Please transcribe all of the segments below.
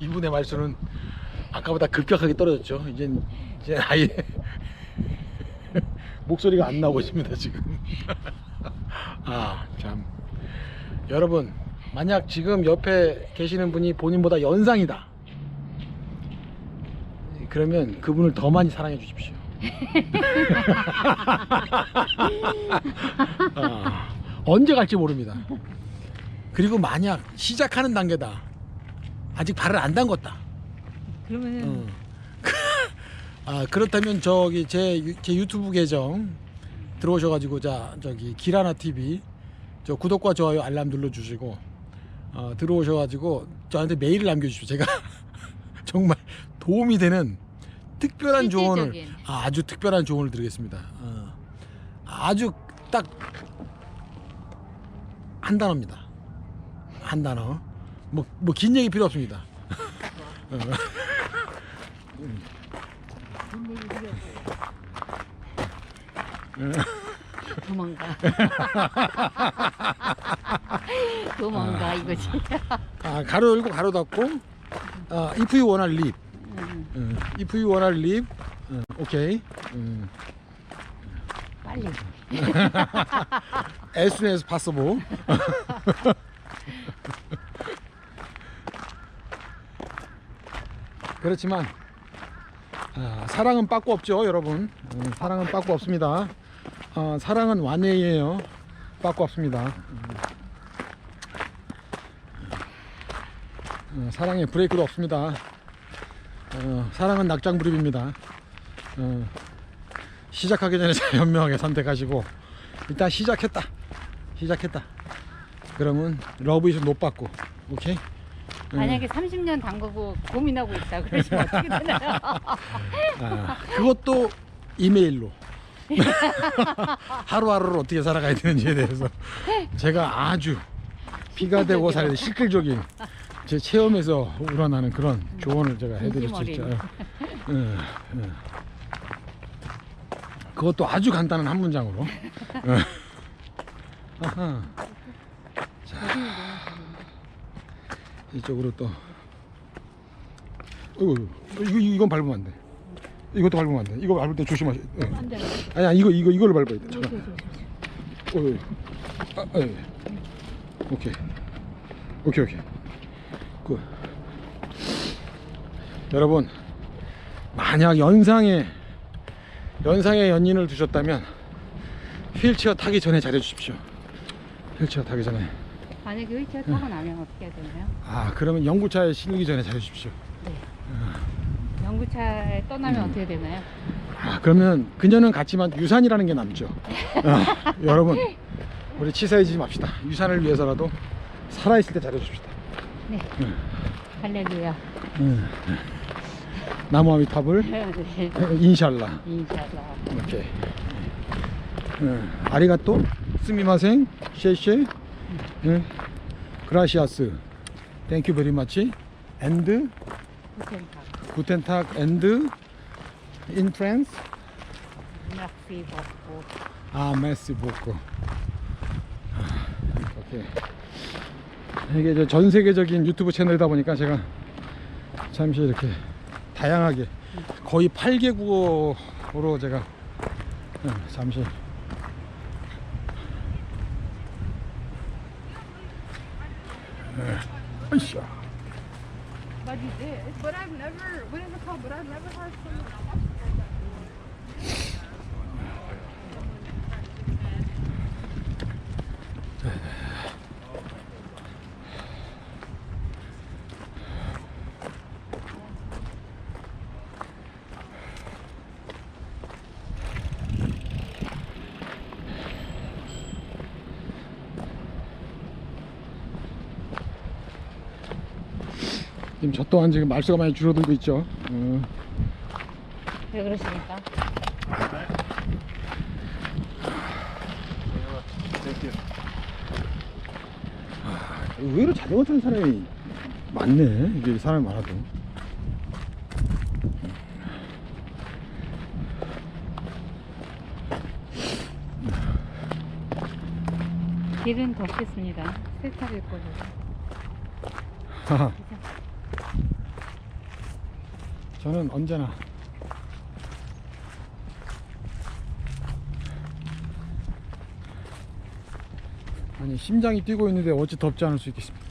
이분의 말수는 아까보다 급격하게 떨어졌죠. 이제 이제 아예 목소리가 안 나오고 있습니다 지금. 아 참. 여러분 만약 지금 옆에 계시는 분이 본인보다 연상이다. 그러면 그분을 더 많이 사랑해 주십시오. 아, 언제 갈지 모릅니다. 그리고 만약 시작하는 단계다. 아직 발을 안 담궜다. 그러면은 어. 아 그렇다면 저기 제, 유- 제 유튜브 계정 들어오셔가지고 자 저기 기라나 TV 저 구독과 좋아요 알람 눌러주시고 어, 들어오셔가지고 저한테 메일을 남겨주십시오. 제가 정말 도움이 되는 특별한 조언을 실질적인. 아, 아주 특별한 조언을 드리겠습니다. 어, 아주 딱 한 단어입니다. 한 단어. 뭐 뭐 긴 얘기 필요 없습니다. 어. 도망가. 도망가 이거 진짜. 아, 가로 열고 가로 닫고 아, if you wanna leave 음, 음, if you wanna leave 음, 오케이 음, 빨리. as soon as possible 그렇지만 아, 사랑은 빠꾸 없죠 여러분. 음, 사랑은 빠꾸 없습니다. 아, 사랑은 완해예요. 빠꾸 없습니다. 음. 어, 사랑에 브레이크도 없습니다. 어, 사랑은 낙장불입입니다. 어, 시작하기 전에 잘 현명하게 선택하시고 일단 시작했다. 시작했다. 그러면 러브 이즈 못 받고 오케이? 음. 만약에 30년 담그고 고민하고 있다 그러시면 어떻게 되나요? 아, 그것도 이메일로 하루하루를 어떻게 살아가야 되는지에 대해서 제가 아주 피가 되고 살이 실질적인 제 체험에서 우러나는 그런 조언을 제가 해드릴 수 있죠. 예, 예. 그것도 아주 간단한 한 문장으로. 예. 아하. 자, 이 쪽으로 또. 이거 이거 이건 밟으면 안 돼. 이것도 밟으면 안 돼. 이거 밟을 때 조심하시. 예. 안 돼. 아니야 이거 이거 이거를 밟아야 돼. 잠깐. 어, 예. 아, 예. 오케이. 오케이 오케이. 굿. 여러분 만약 연상에 연상에 연인을 두셨다면 휠체어 타기 전에 잘해 주십시오. 휠체어 타기 전에. 만약에 휠체어 타고 나면 어떻게 해야 되나요? 아 그러면 연구차에 실리기 전에 잘해 주십시오. 연구차에 떠나면 음. 어떻게 되나요? 아 그러면 그녀는 같지만 유산이라는 게 남죠. 아, 여러분 우리 치사해지지 맙시다. 유산을 위해서라도 살아있을 때 잘해 줍시다. 네. 할렐루야. 음. 나무 아미 탑을 네. 인샬라. 인샬라. 오케이. 음. 아리가또 스미마생 셰셰 음. 그라시아스. 땡큐 베리 마치 앤드. 구텐탁 앤드 인 프랑스 벗고. 아 메시 오케이 이게 저전 세계적인 유튜브 채널이다 보니까 제가 잠시 이렇게 다양하게 거의 8개국어로 제가 응, 잠시 But you did. But I've never, what is it called? But I've never heard someone. 지금 저 또한 지금 말수가 많이 줄어들고 있죠. 어. 왜 그러십니까? 의외로 자전거 타는 사람이 많네. 이게 사람이 많아도. 길은 덥겠습니다. 세차를 입고. 저는 언제나 아니 심장이 뛰고 있는데 어찌 덥지 않을 수 있겠습니까?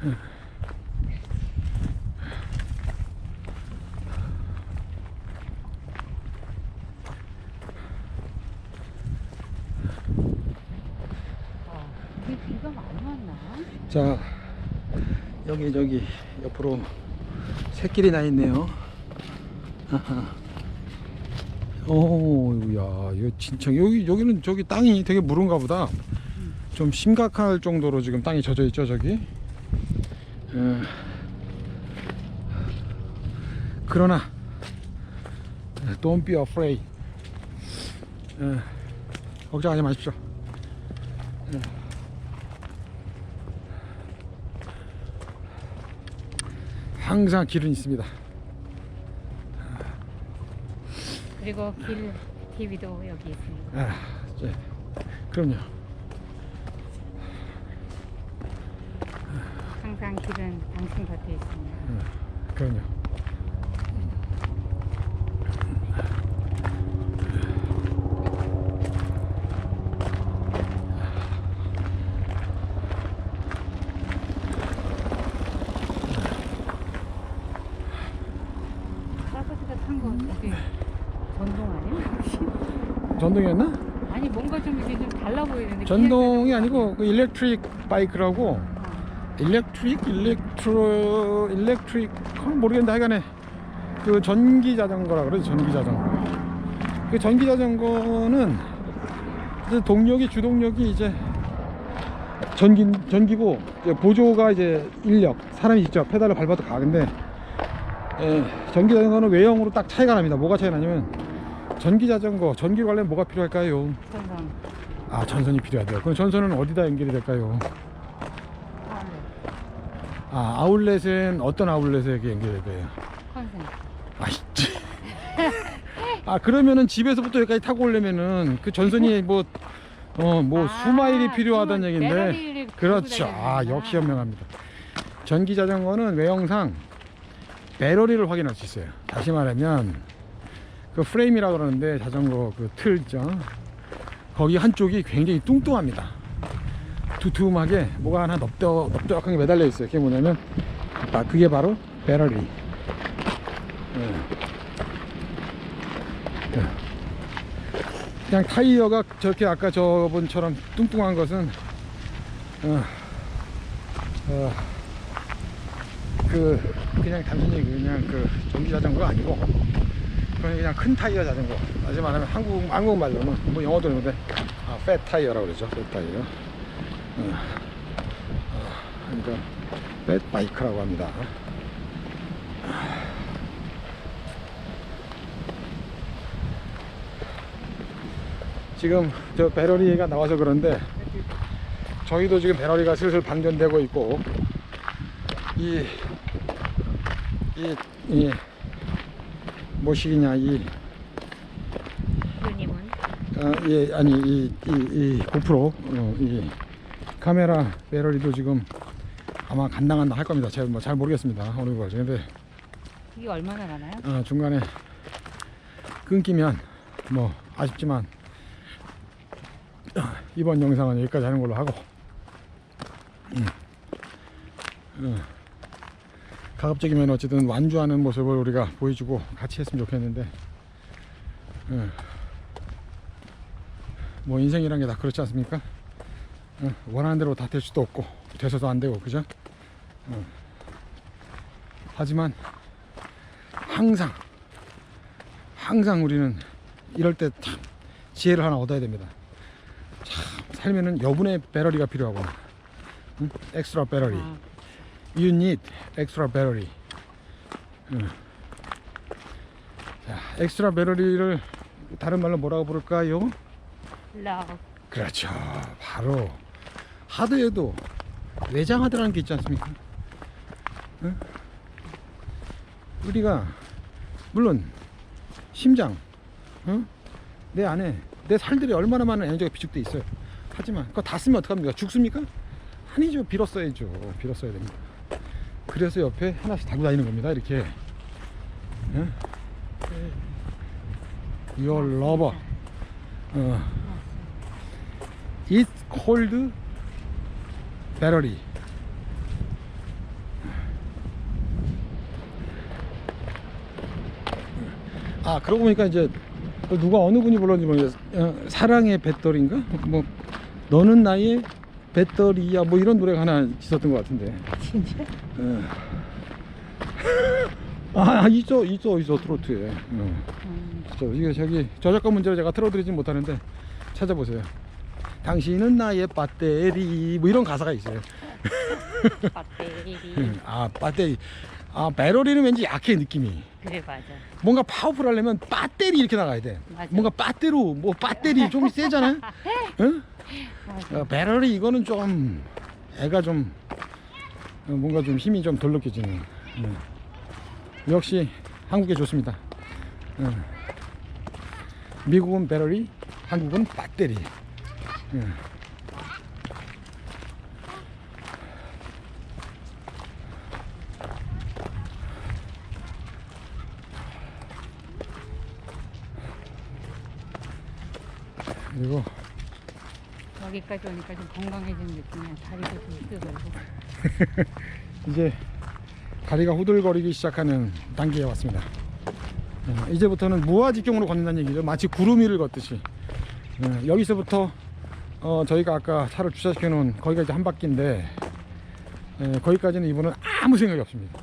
아? 자 여기 저기 옆으로 새길이 나 있네요. 아하. 오 야 이거 진짜 여기 여기는 저기 땅이 되게 무른가 보다. 좀 심각할 정도로 지금 땅이 젖어 있죠 저기. 어. 그러나 don't be afraid. 어, 걱정하지 마십시오. 항상 길은 있습니다. 그리고 길 TV도 여기 있습니다. 아, 네. 그럼요. 항상 길은 당신 곁에 있습니다. 그럼요. 사버지가 탄거 어떻게 전동 아니야? 전동이었나? 아니 뭔가 좀 이렇게 좀 달라 보이는데 전동이 아니고 그 일렉트릭 바이크라고 어. 일렉트릭 일렉트로 일렉트릭 그건 모르겠는데 하여간에 그 전기 자전거라 그러죠 전기 자전거 그 전기 자전거는 이제 동력이 주동력이 이제 전기 전기고 이제 보조가 이제 인력 사람이 직접 페달을 밟아도 가 근데 예, 전기 자전거는 외형으로 딱 차이가 납니다 뭐가 차이가 나냐면 전기 자전거 전기 관련 뭐가 필요할까요? 전동 아 전선이 필요하대요 그럼 전선은 어디다 연결이 될까요? 아울렛. 아 아울렛은 어떤 아울렛에 연결될 거예요? 컨센 아이 아 그러면은 집에서부터 여기까지 타고 오려면은 그 전선이 뭐 어 뭐 아, 수마일이 필요하다는 수마- 얘긴데. 배터리를 그렇죠. 아 다니는구나. 역시 현명합니다. 전기 자전거는 외형상 배터리를 확인할 수 있어요. 다시 말하면 그 프레임이라 그러는데 자전거 그 틀 있죠 거기 한쪽이 굉장히 뚱뚱합니다 두툼하게 뭐가 하나 넙덕 넙덕하게 매달려 있어요 그게 뭐냐면 아 그게 바로 배터리 예. 예. 그냥 타이어가 저렇게 아까 저번처럼 뚱뚱한 것은 어, 어, 그 그냥 단순히 그냥 그 전기 자전거가 아니고 그건 그냥 큰 타이어 자전거. 다시 말하면 한국 한국 말로는 뭐 영어도 있는데 아, 팻 타이어라고 그러죠. 팻 타이어 어, 어, 그러니까 팻 바이크라고 합니다. 지금 저 배터리가 나와서 그런데 저희도 지금 배터리가 슬슬 방전되고 있고 이 이, 이, 뭐시기냐, 이, 유님은 아, 예, 아니, 이, 이, 이, 고프로, 어, 이, 카메라 배터리도 지금 아마 간당간당 할 겁니다. 제가 뭐 잘 모르겠습니다. 어느 걸. 근데, 이게 얼마나 가나요? 어, 중간에 끊기면, 뭐, 아쉽지만, 어, 이번 영상은 여기까지 하는 걸로 하고, 음. 어, 가급적이면 어쨌든 완주하는 모습을 우리가 보여주고 같이 했으면 좋겠는데, 어, 뭐 인생이란 게 다 그렇지 않습니까? 어, 원하는 대로 다 될 수도 없고, 돼서도 안 되고, 그죠? 어. 하지만, 항상, 항상 우리는 이럴 때 참 지혜를 하나 얻어야 됩니다. 참 살면은 여분의 배터리가 필요하고 응? 엑스트라 배터리 아, you need extra battery 응. 자, 엑스트라 배터리를 다른 말로 뭐라고 부를까요? 러브 그렇죠 바로 하드에도 내장 하드라는 게 있지 않습니까? 응? 우리가 물론 심장 응? 내 안에 내 살들이 얼마나 많은 에너지가 비축돼 있어요 하지만 그거 다 쓰면 어떡합니까 죽습니까? 아니죠 빌어 써야죠 빌어 써야 됩니다 그래서 옆에 하나씩 달고 다니는 겁니다 이렇게 예? Your lover. 어. It's cold battery. 아 그러고 보니까 이제 또 누가 어느 분이 불렀는지 모르겠어 어, 사랑의 배터리인가 뭐 너는 나의 배터리야 뭐 이런 노래가 하나 있었던 것 같은데 진짜? 어. 아 있어 있어 있어 트로트에 어. 음, 저 이게 저기 저작권 문제로 제가 틀어드리진 못하는데 찾아보세요 당신은 나의 배터리 뭐 이런 가사가 있어요 배터리. 아 배터리 아 배터리는 왠지 약해 느낌이 그래 맞아. 뭔가 파워풀 하려면 배터리 이렇게 나가야 돼 맞아. 뭔가 배터로 뭐 배터리 좀 세잖아요 응? 어, 배터리 이거는 좀 애가 좀 어, 뭔가 좀 힘이 좀 덜 느껴지는 음. 역시 한국에 좋습니다 음. 미국은 배터리 한국은 배터리 음. 그리고 여기까지 오니까 좀 건강해진 느낌이야. 다리도 좀 뜨거고. 이제 다리가 후들거리기 시작하는 단계에 왔습니다. 어, 이제부터는 무아지경으로 걷는다는 얘기죠. 마치 구름 위를 걷듯이. 어, 여기서부터 어, 저희가 아까 차를 주차시켜 놓은 거기가 이제 한 바퀴인데 에, 거기까지는 이분은 아무 생각이 없습니다.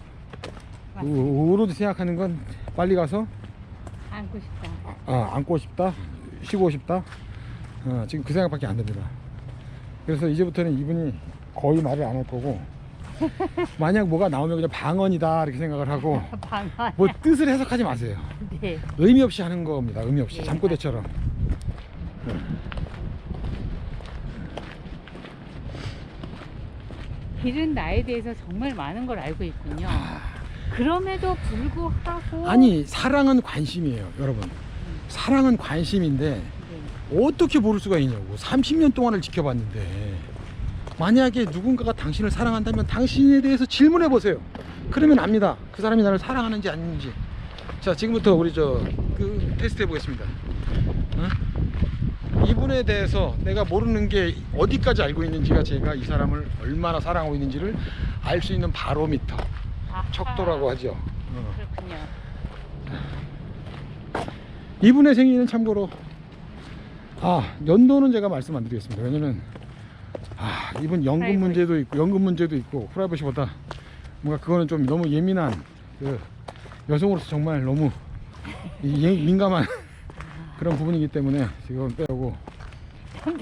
오- 오로지 생각하는 건 빨리 가서 안고 싶다. 아, 앉고 싶다, 쉬고 싶다. 어, 지금 그 생각밖에 안 듭니다. 그래서 이제부터는 이분이 거의 말을 안 할 거고, 만약 뭐가 나오면 그냥 방언이다 이렇게 생각을 하고, 방아. 뭐 뜻을 해석하지 마세요. 네. 의미 없이 하는 겁니다. 의미 없이 예, 잠꼬대처럼. 길은 나에 대해서 정말 많은 걸 알고 있군요. 그럼에도 불구하고 아니 사랑은 관심이에요, 여러분. 사랑은 관심인데 네. 어떻게 모를 수가 있냐고. 30년 동안을 지켜봤는데 만약에 누군가가 당신을 사랑한다면 당신에 대해서 질문해 보세요. 그러면 압니다. 그 사람이 나를 사랑하는지 아닌지. 자, 지금부터 우리 저 그 테스트 해 보겠습니다. 어? 이분에 대해서 내가 모르는 게 어디까지 알고 있는지가 제가 이 사람을 얼마나 사랑하고 있는지를 알 수 있는 바로미터, 아하. 척도라고 하죠. 어. 그렇군요. 이분의 생일은 참고로 아 연도는 제가 말씀 안 드리겠습니다 왜냐면 아 이분 연금. 문제도 있고 연금 문제도 있고 프라이버시보다 뭔가 그거는 좀 너무 예민한 그 여성으로서 정말 너무 이 예- 민감한 그런 부분이기 때문에 지금 빼고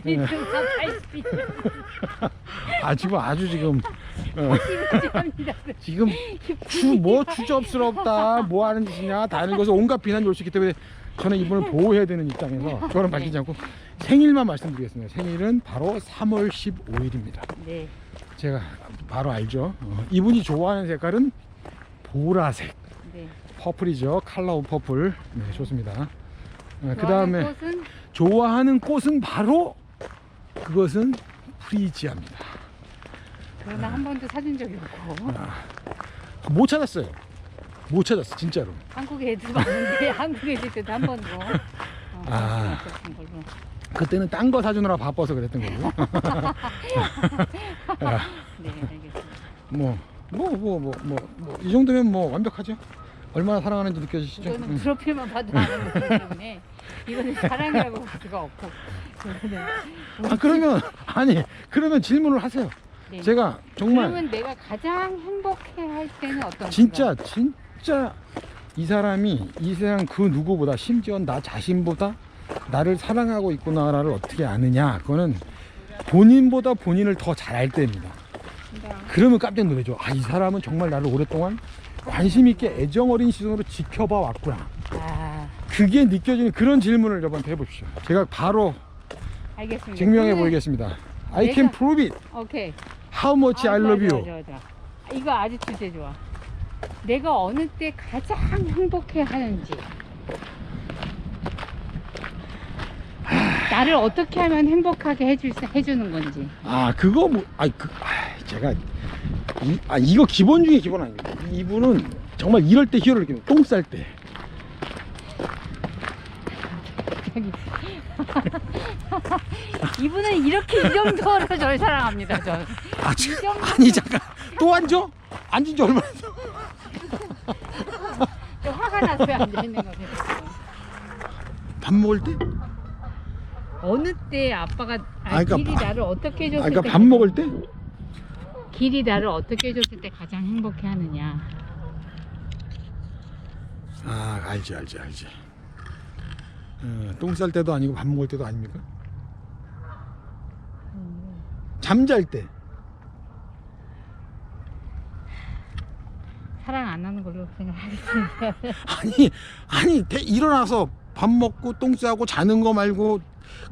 네. 80이 아 지금 아주 지금 어. 지금 추 뭐 추접스럽다 뭐 하는 짓이냐 다 것을 온갖 비난 이 올수 있기 때문에 저는 이분을 보호해야 되는 입장에서 그거는 밝히지 않고 생일만 말씀드리겠습니다. 생일은 바로 3월 15일입니다. 네. 제가 바로 알죠. 어, 이분이 좋아하는 색깔은 보라색. 네. 퍼플이죠. 칼라 오브 퍼플 네 좋습니다. 그 좋아하는 다음에 꽃은? 좋아하는 꽃은 바로 그것은 프리지아입니다. 그러나 한 번도 사준 적이 없고. 못 찾았어요 못 찾았어 진짜로 한국에 애들 많은데 한국에 있을 때도 한 번도 어, 아. 없었던 걸로. 그때는 딴 거 사주느라 바빠서 그랬던 거고 네, 알겠습니다. 뭐 뭐 뭐 뭐 뭐 뭐 이 정도면 뭐 완벽하죠 얼마나 사랑하는지 느껴지시죠 이거는 음. 프로필만 봐도 아는 거기 때문에 이거는 사랑이라고 볼 수가 없고 이거는 아 그러면 아니 그러면 질문을 하세요 네. 제가 정말 그러면 내가 가장 행복해 할 때는 어떤 진짜 진 짜 이 사람이 이 세상 그 누구보다 심지어 나 자신보다 나를 사랑하고 있구나를 어떻게 아느냐 그거는 본인보다 본인을 더 잘 알 때입니다? 그러면 깜짝 놀라죠 아 이 사람은 정말 나를 오랫동안 관심 있게 애정 어린 시선으로 지켜봐 왔구나 아, 그게 느껴지는 그런 질문을 여러분한테 해보십시오 제가 바로 알겠습니다. 증명해 보이겠습니다 I can 내가- prove it 오케이. how much 아, I 좋아, love 좋아, you 좋아, 좋아. 이거 아주 주제 좋아. 내가 어느 때 가장 행복해 하는지 나를 어떻게 하면 행복하게 해줄 수- 해주는 건지 아 그거 뭐 아이 그 아, 제가 이, 아 이거 기본 중에 기본 아닙니다 이분은 정말 이럴 때 희열을 느끼는 똥쌀때 이분은 이렇게 이 정도로 절 사랑합니다. 전. 아, 정도. 아니 잠깐 또 앉아? 앉은 지 얼마나 저 화가 나서 앉아 있는 거죠. 밥 먹을 때? 어느 때 아빠가 아, 아, 그러니까 길이 밥- 나를 어떻게 해줬을 아, 그러니까 때 밥 먹을 때? 길이 나를 어떻게 해줬을 때 가장 행복해하느냐. 아 알지 알지 알지. 어, 똥쌀 때도 아니고 밥 먹을 때도 아닙니까? 잠잘 때. 사랑 안 하는 걸로 생각하겠습니다. 아니 아니 대- 일어나서 밥 먹고 똥 싸고 자는 거 말고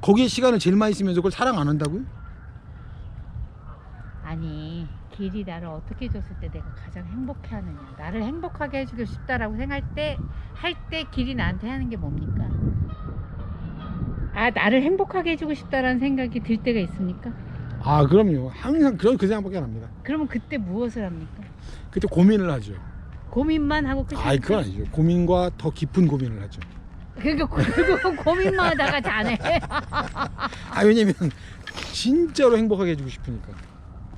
거기에 시간을 제일 많이 쓰면서 그걸 사랑 안 한다고요? 아니 길이 나를 어떻게 해줬을 때 내가 가장 행복해하느냐. 나를 행복하게 해주고 싶다라고 생각할 때 할 때 길이 나한테 하는 게 뭡니까? 아 나를 행복하게 해주고 싶다라는 생각이 들 때가 있습니까? 아 그럼요. 항상 그런 그 생각밖에 안 합니다. 그러면 그때 무엇을 합니까? 그때 고민을 하죠. 고민만 하고 끝입니까? 아이 그건 아니죠. 고민과 더 깊은 고민을 하죠. 그러니까 결국 고민만 하다가 자네. 아 왜냐면 진짜로 행복하게 해주고 싶으니까.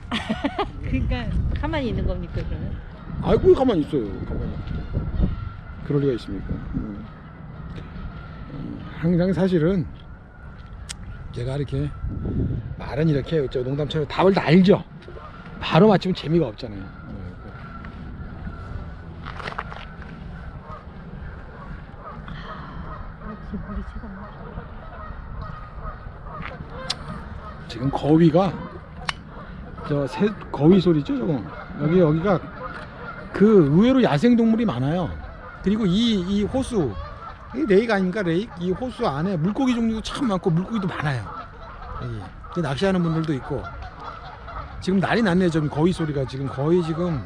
그러니까 가만히 있는 겁니까 그러면? 아이고 가만히 있어요. 가만히. 그럴 리가 있습니까? 음. 음, 항상 사실은 제가 이렇게 말은 이렇게. 저 농담처럼 답을 다 알죠. 바로 맞추면 재미가 없잖아요. 지금 거위가 저 새, 거위 소리죠, 저거. 여기 여기가 그 의외로 야생 동물이 많아요. 그리고 이 이 호수 이 레이크 아닙니까 레이크? 이 호수 안에 물고기 종류도 참 많고 물고기도 많아요. 여기 그 낚시하는 분들도 있고 지금 난리 났네요. 지금 거위 소리가 지금 거의 지금